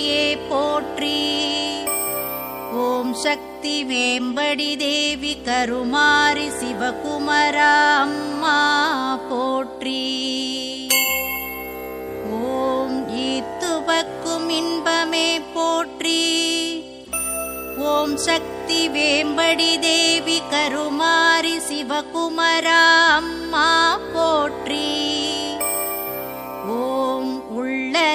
நீர் போற்றி. ஓம் சக்தி வேம்படி தேவி கருமாரி சிவகுமரா அம்மா போற்றி. ஓம் ஈத்துவக்கும் இன்பமே போற்றி. ஓம் சக்தி வேம்படி தேவி கருமாரி சிவகுமரா அம்மா போற்றி.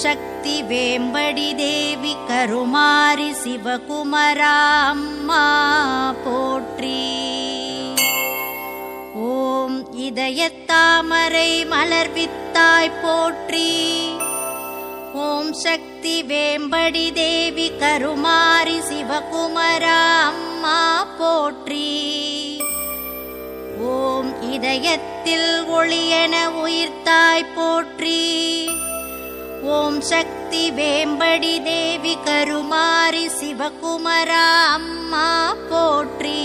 சக்தி வேம்படி தேவி கருமாரி சிவகுமராம்மா போற்றி. ஓம் இதயத்தாமரை மலர்வித்தாய் போற்றி. ஓம் சக்தி வேம்படி தேவி கருமாரி சிவகுமராம்மா போற்றி. ஓம் இதயத்தில் ஒளியென உயிர்த்தாய் போற்றி. ஓம் சக்தி வேம்படி தேவி கருமாரி சிவகுமரா அம்மா போற்றி.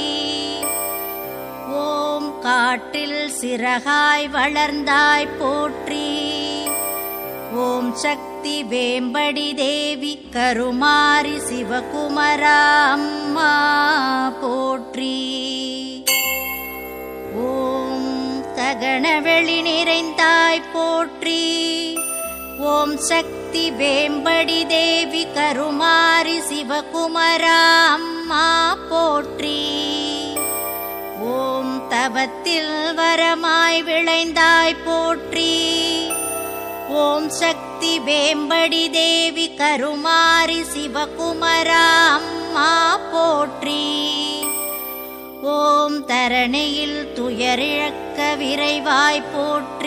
ஓம் காற்றில் சிறகாய் வளர்ந்தாய் போற்றி. ஓம் சக்தி வேம்படி தேவி கருமாரி சிவகுமரா அம்மா போற்றி. ஓம் ககனவெளி நிறைந்தாய் போற்றி. ஓம் சக்தி வேம்படி தேவி கருமாரி சிவகுமரா அம்மா போற்றி. ஓம் தவத்தில் வரமாய் விளைந்தாய் போற்றி. ஓம் சக்தி வேம்படி தேவி கருமாரி சிவகுமரா அம்மா போற்றி. ஓம் தரணியில் துயரிழக்க விரைவாய் போற்றி.